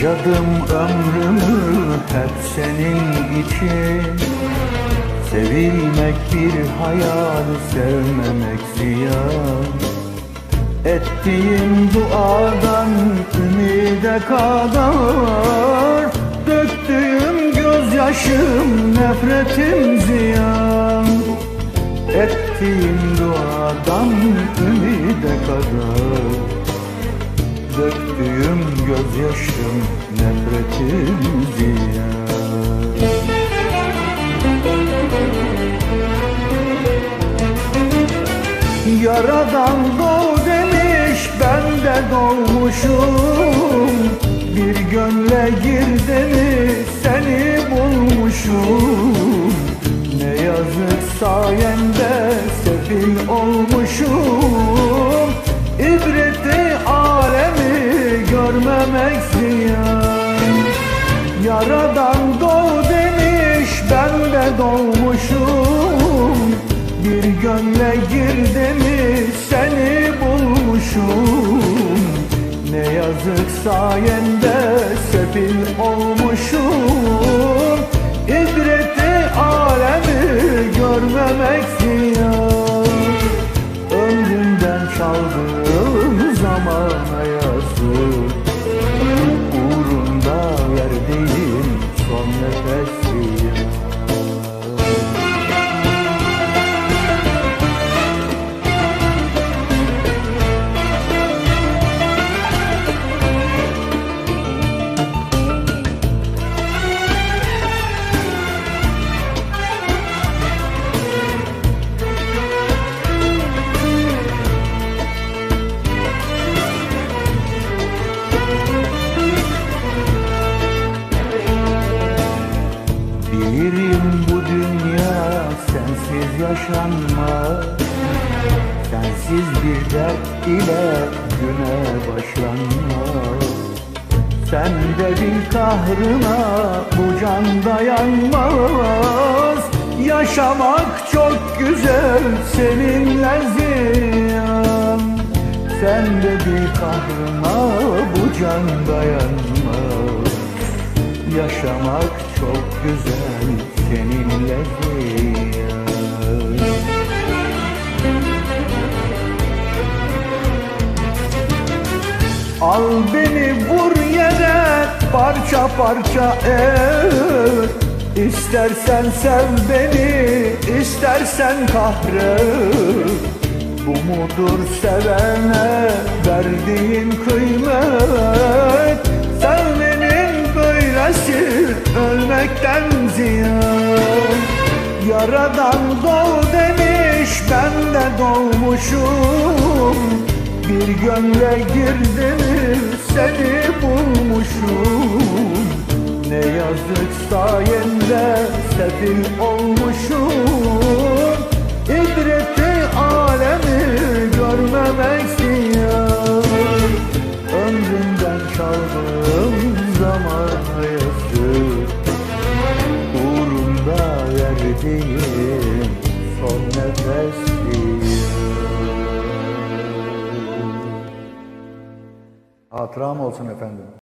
Harcadım ömrümü hep senin için. Sevilmek bir hayal, sevmemek ziyan. Ettiğim duadan ümide kadar Döktüğüm gözyaşım, nefretim ziyan. Ettiğim duadan ümide kadar Döktüğüm gözyaşım, nefretim ziyan. Yaradan doğ demiş ben de doğmuşum. Bir gönle gir demiş bulmuşum Ne yazık sayende sefil olmuşum. İbreti alemi görmemek ziyan. Ömrümden çaldığım zamana sensiz yaşanmaz. Sensiz bir dert ile güne başlanmaz. Sen de bil kahrına bu can dayanmaz. Yaşamak çok güzel seninle ziyan. Sen de bil kahrına bu can dayanmaz. Yaşamak çok güzel seninle ziyan Al beni vur yere parça parça et İstersen sev beni istersen kahret Bu mudur sevene verdiğin kıymet. Sevmenin böylesi ölmekten ziyan Yaradan doğ demiş ben de doğmuşum. Bir gönle girdim seni bulmuşum. Ne yazık sayende sefil olmuşum Hatıram olsun efendim.